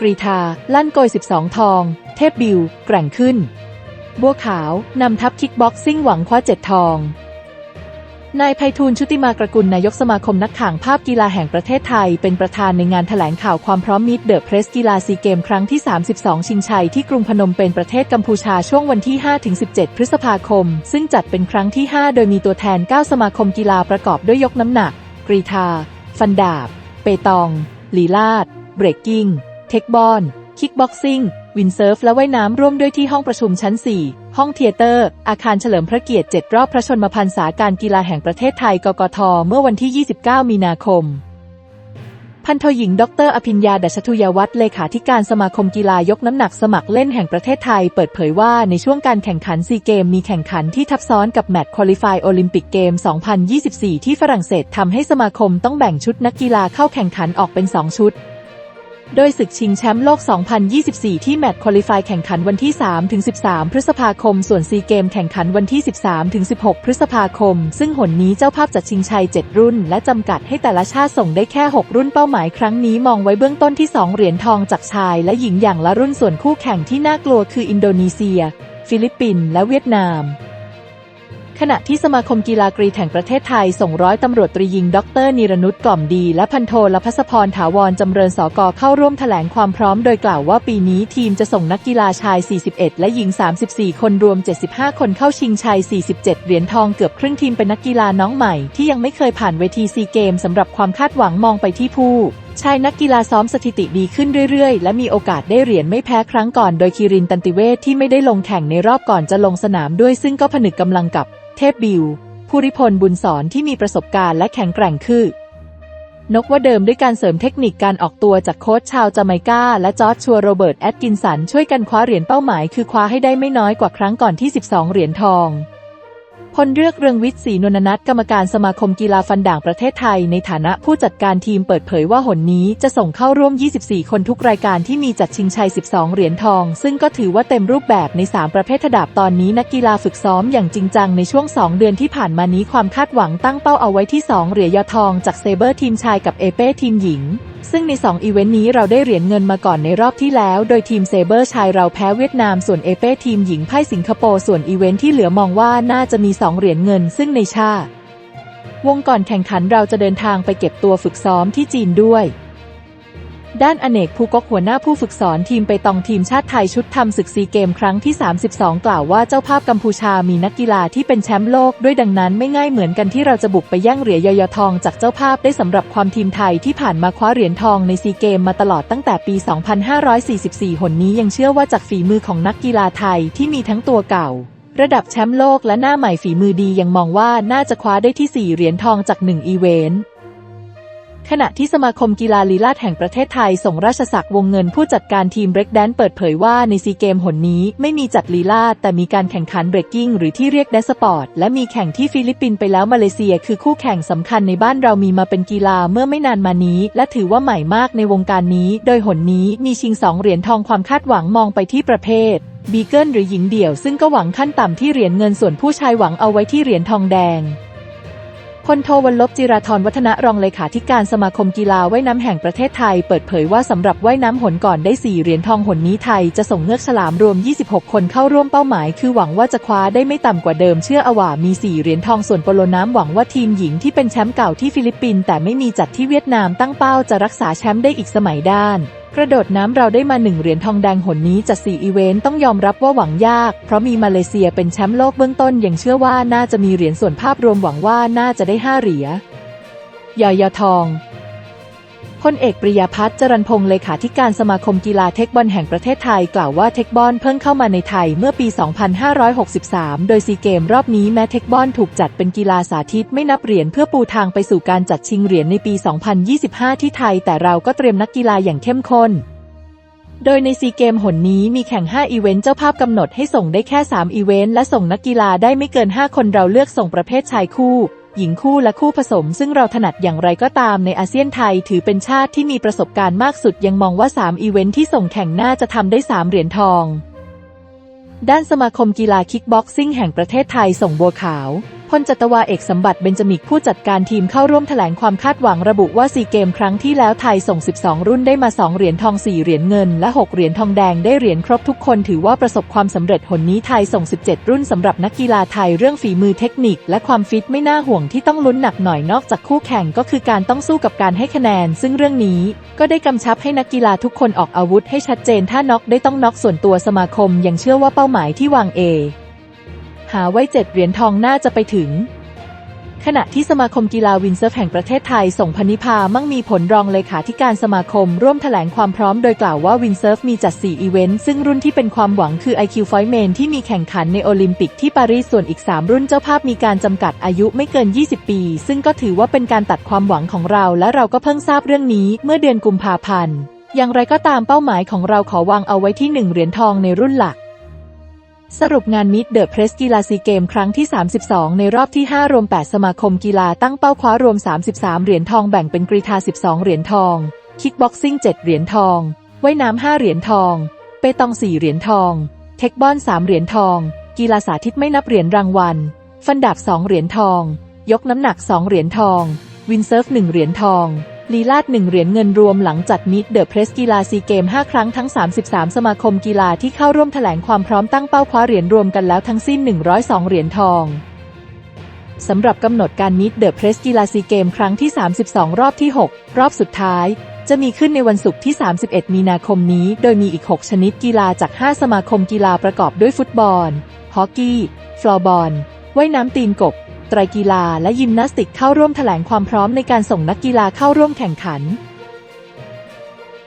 กรีธา ลั่นโกย 12 ทอง เทพบิว แกร่งขึ้น บัวขาว นำทัพคิกบ็อกซิ่งหวังคว้าเจ็ดทอง นายไพฑูรย์ชุติมากรกุลนายกสมาคมนักข่างภาพกีฬาแห่งประเทศไทย เป็นประธานในงานแถลงข่าวความพร้อมมิดเดอะเพรสกีฬาซีเกมครั้งที่ 32 ชิงชัยที่กรุงพนมเป็นประเทศกัมพูชาช่วงวันที่ 5-17 พฤษภาคม ซึ่งจัดเป็นครั้งที่ 5 โดยมีตัวแทน 9 สมาคมกีฬาประกอบด้วยยกน้ำหนัก กรีธา ฟันดาบ เปตอง ลีลาด เบรกกิ้ง เทคบอลคิกบ็อกซิ่ง วินเซิร์ฟ และว่ายน้ำร่วมด้วยที่ห้องประชุมชั้น 4 ห้องเทเตอร์ อาคารเฉลิมพระเกียรติ 7 รอบพระชนมพรรษาการกีฬาแห่งประเทศไทย กกท เมื่อวันที่ 29 มีนาคม พันโทหญิง ดร อภิญญา ดัชทุยวัฒน์ เลขาธิการสมาคมกีฬายกน้ำหนักสมัครเล่นแห่งประเทศไทย เปิดเผยว่าในช่วงการแข่งขันซีเกมมีแข่งขันที่ทับซ้อนกับแมตช์คุริฟายโอลิมปิกเกม 2024 ที่ฝรั่งเศสทำให้สมาคมต้องแบ่งชุดนักกีฬาเข้าแข่งขันออกเป็น 2 ชุด โดยศึกชิงแชมป์โลก 2024 ที่แมตช์คุริฟายแข่งขันวันที่ 3-13 พฤษภาคม ส่วนซีเกมแข่งขันวันที่ 13-16 พฤษภาคม ซึ่งหนนี้เจ้าภาพจัดชิงชัย 7 รุ่น และจำกัดให้แต่ละชาติส่งได้แค่ 6 รุ่นเป้าหมายครั้งนี้มองไว้เบื้องต้นที่ 2 เหรียญทองจากชาย และหญิงอย่างละรุ่นส่วนคู่แข่งที่น่ากลัวคืออินโดนีเซีย ฟิลิปปินส์และเวียดนาม ขณะที่สมาคมกีฬากรีแห่งประเทศไทย ส่งร้อยตำรวจตรียิง ดรนิรนุชกล่อมดี และพันโทลพัสพรถาวรจำเริญสกเข้าร่วมแถลงความพร้อมโดยกล่าวว่าปีนี้ทีมจะส่งนักกีฬาชาย 41 และหญิง 34 คนรวม 75 คนเข้าชิงชัย 47 เหรียญทองเกือบครึ่งทีมเป็นนักกีฬาน้องใหม่ที่ยังไม่เคยผ่านเวทีซีเกมสำหรับความคาดหวังมองไปที่ผู้ ชายนักกีฬาซ้อมสถิติดีขึ้นเรื่อยๆ และมีโอกาสได้เหรียญไม่แพ้ครั้งก่อน โดยคิรินตันติเวทที่ไม่ได้ลงแข่งในรอบก่อนจะลงสนามด้วยซึ่งก็ผนึกกำลังกับเทพบิวภูริพลบุญสอนที่มีประสบการณ์และแข็งแกร่งคือนกว่าเดิมด้วยการเสริมเทคนิคการออกตัวจากโค้ชชาวจาไมกาและจอร์จชัวโรเบิร์ตแอดกินสันช่วยกันคว้าเหรียญเป้าหมายคือคว้าให้ได้ไม่น้อยกว่าครั้งก่อนที่ 12 เหรียญทอง พลเลือกเรืองวิทย์ศรีนนนัทกรรมการสมาคมกีฬาฟันด่างประเทศไทย ในฐานะผู้จัดการทีมเปิดเผยว่าหนนี้จะส่งเข้าร่วม 24 คนทุกรายการที่มีจัดชิงชัย 12 เหรียญทอง ซึ่งก็ถือว่าเต็มรูปแบบใน 3 ประเภทถดาบตอนนี้นักกีฬาฝึกซ้อมอย่างจริงจังในช่วง 2 เดือนที่ผ่านมานี้ความคาดหวังตั้งเป้าเอาไว้ที่ 2 เหรียญทองจากเซเบอร์ทีมชายกับเอเป้ทีมหญิง ซึ่งใน 2 อีเวนต์นี้เราได้เหรียญเงินมาก่อนในรอบที่แล้ว โดยทีมเซเบอร์ชายเราแพ้เวียดนาม ส่วนเอเป้ทีมหญิงพ่ายสิงคโปร์ ส่วนอีเวนต์ที่เหลือมองว่าน่าจะมี 2 เหรียญเงิน ซึ่งในชา วงก่อนแข่งขันเราจะเดินทางไปเก็บตัวฝึกซ้อมที่จีนด้วย ด้านอเนกภูกกหัวหน้าผู้ฝึกสอนทีมไปตองทีมชาติไทยชุดทำศึกซีเกมครั้งที่ 32 กล่าวว่าเจ้าภาพกัมพูชามีนักกีฬาที่เป็นแชมป์โลก ด้วยดังนั้นไม่ง่ายเหมือนกันที่เราจะบุกไปแย่งเหรียญยอยทองจากเจ้าภาพได้สำหรับความทีมไทยที่ผ่านมาคว้าเหรียญทองในซีเกมมาตลอดตั้งแต่ปี 2544 หนนี้ยังเชื่อว่าจากฝีมือของนักกีฬาไทยที่มีทั้งตัวเก่าระดับแชมป์โลกและหน้าใหม่ฝีมือดียังมองว่าน่าจะคว้าได้ที่ 4 เหรียญทองจาก 1 อีเวนต์ ขณะที่สมาคมกีฬาลีลาดแห่งประเทศไทยส่งราชศักดิ์วงเงินผู้จัดการทีมเบรกแดนเปิดเผยว่าในซีเกมหนนี้ไม่มีจัดลีลาดแต่มีการแข่งขันเบรกกิ้งหรือที่เรียกแดนสปอร์ตและมีแข่งที่ฟิลิปปินส์ไปแล้วมาเลเซีย คือคู่แข่งสำคัญในบ้านเรามีมาเป็นกีฬาเมื่อไม่นานมานี้ และถือว่าใหม่มากในวงการนี้ โดยหนนี้มีชิงสองเหรียญทองความคาดหวังมองไปที่ประเภทบีเกิลหรือหญิงเดี่ยวซึ่งก็หวังขั้นต่ำที่เหรียญเงินส่วนผู้ชายหวังเอาไว้ที่เหรียญทองแดง พลโทวัลลบจิราธรวัฒนะรองเลขาธิการสมาคมกีฬาว่ายน้ำแห่งประเทศไทย เปิดเผยว่าสำหรับว่ายน้ำหนก่อนได้ 4 เหรียญทองหนนี้ไทยจะส่งเงือกฉลามรวม 26 คนเข้าร่วมเป้าหมาย คือหวังว่าจะคว้าได้ไม่ต่ำกว่าเดิมเชื่ออว่ามี 4 เหรียญทองส่วนโปโลน้ำหวังว่าทีมหญิงที่เป็นแชมป์เก่าที่ฟิลิปปินส์แต่ไม่มีจัดที่เวียดนามตั้งเป้าจะรักษาแชมป์ได้อีกสมัยด้าน กระโดดน้ำเราได้มาหนึ่งเหรียญทองแดงหนนี้จัดสี่อีเวนต์ต้องยอมรับว่าหวังยาก เพราะมีมาเลเซียเป็นแชมป์โลกเบื้องต้นยังเชื่อว่าน่าจะมีเหรียญส่วนภาพรวมหวังว่าน่าจะได้ห้าเหรียญยอยทอง พลเอกปริยาพัฒน์จรันพงศ์เลขาธิการสมาคมกีฬาเทคบอลแห่งประเทศไทยกล่าวว่าเทคบอลเพิ่งเข้ามาในไทยเมื่อปี 2563 โดยซีเกมรอบนี้แม้เทคบอลถูกจัดเป็นกีฬาสาธิตไม่นับเหรียญเพื่อปูทางไปสู่การจัดชิงเหรียญในปี 2025 ที่ไทย แต่เราก็เตรียมนักกีฬาอย่างเข้มข้น โดยในซีเกมหนนี้มีแข่ง 5 อีเวนต์เจ้าภาพกำหนดให้ส่งได้แค่ 3 อีเวนต์และส่งนักกีฬาได้ไม่เกิน 5 คนเราเลือกส่งประเภทชายคู่ หญิงคู่และคู่ผสม ซึ่งเราถนัดอย่างไรก็ตามในอาเซียนไทย ถือเป็นชาติที่มีประสบการณ์มากสุด ยังมองว่า 3 อีเวนท์ที่ส่งแข่งน่าจะทำได้ 3 เหรียญทอง ด้านสมาคมกีฬาคิกบ็อกซิ่งแห่งประเทศไทยส่งบัวขาว พลจัตวาเอกสมบัติเบญจมิกผู้จัดการทีมเข้าร่วมแถลงความคาดหวังระบุว่าซีเกมครั้งที่แล้วไทยส่ง 12 รุ่นได้มา 2 เหรียญทอง 4 เหรียญเงิน และ 6 เหรียญทองแดงได้เหรียญครบทุกคนถือว่าประสบความสำเร็จหนนี้ไทยส่ง 17 รุ่นสำหรับนักกีฬาไทยเรื่องฝีมือเทคนิค และความฟิตไม่น่าห่วงที่ต้องลุ้นหนักหน่อยนอกจากคู่แข่งก็คือการต้องสู้กับการให้คะแนน ซึ่งเรื่องนี้ก็ได้กำชับให้นักกีฬาทุกคนออกอาวุธให้ชัดเจนถ้าน็อกได้ต้องน็อกส่วนตัวสมาคม ยังเชื่อว่าเป้าหมายที่วางเอ หาไว้เจ็ดเหรียญทองน่าจะไปถึง ขณะที่สมาคมกีฬาวินเซิร์ฟแห่งประเทศไทยส่งพนิพามั่งมีผลรองเลขาธิการสมาคม ร่วมแถลงความพร้อมโดยกล่าวว่าวินเซิร์ฟมีจัด 4 อีเวนต์ ซึ่งรุ่นที่เป็นความหวังคือ IQ f i g h t m a n ที่มีแข่งขันในโอลิมปิกที่ปารีสส่วนอีก 3 รุ่นเจ้าภาพมีการจำกัดอายุไม่เกิน 20 ปี ซึ่งก็ถือว่าเป็นการตัดความหวังของเรา และเราก็เพิ่งทราบเรื่องนี้ เมื่อเดือนกุมภาพันธ์อย่างไรก็ตามเป้าหมายของเราขอวางเอาไว้ที่ 1 เหรียญทองในรุ่นหลัก สรุปงานมิดเดอะเพรสกีฬาซีเกมครั้งที่ 32 ในรอบที่ 5 รวม 8 สมาคมกีฬาตั้งเป้าคว้ารวม 33 เหรียญทองแบ่งเป็นกรีฑา12 เหรียญทอง คิกบ็อกซิ่ง 7 เหรียญทอง ว่ายน้ำ 5 เหรียญทอง เปตอง 4 เหรียญทอง เทคบอล 3 เหรียญทอง กีฬาสาธิตไม่นับเหรียญรางวัล ฟันดาบ 2 เหรียญทอง ยกน้ำหนัก 2 เหรียญทอง วินเซิร์ฟ 1 เหรียญทอง ลีลาด1เหรียญเงินรวมหลังจัดมิดเดอะเพรสกีฬาซีเกม 5 ครั้งทั้ง 33 สมาคมกีฬาที่เข้าร่วมแถลงความพร้อมตั้งเป้าคว้าเหรียญรวมกันแล้วทั้งสิ้น 102 เหรียญทองสำหรับกำหนดการมิดเดอะเพรสกีฬาซีเกม ครั้งที่ 32 รอบที่ 6 รอบสุดท้าย จะมีขึ้นในวันศุกร์ที่ 31 มีนาคมนี้ โดยมีอีก 6 ชนิดกีฬาจาก 5 สมาคมกีฬาประกอบด้วยฟุตบอล ฮอกกี้ ฟลอร์บอล ว่ายน้ำตีนกบ ไตรกีฬาและยิมนาสติกเข้าร่วมแถลงความพร้อมในการส่งนักกีฬาเข้าร่วมแข่งขัน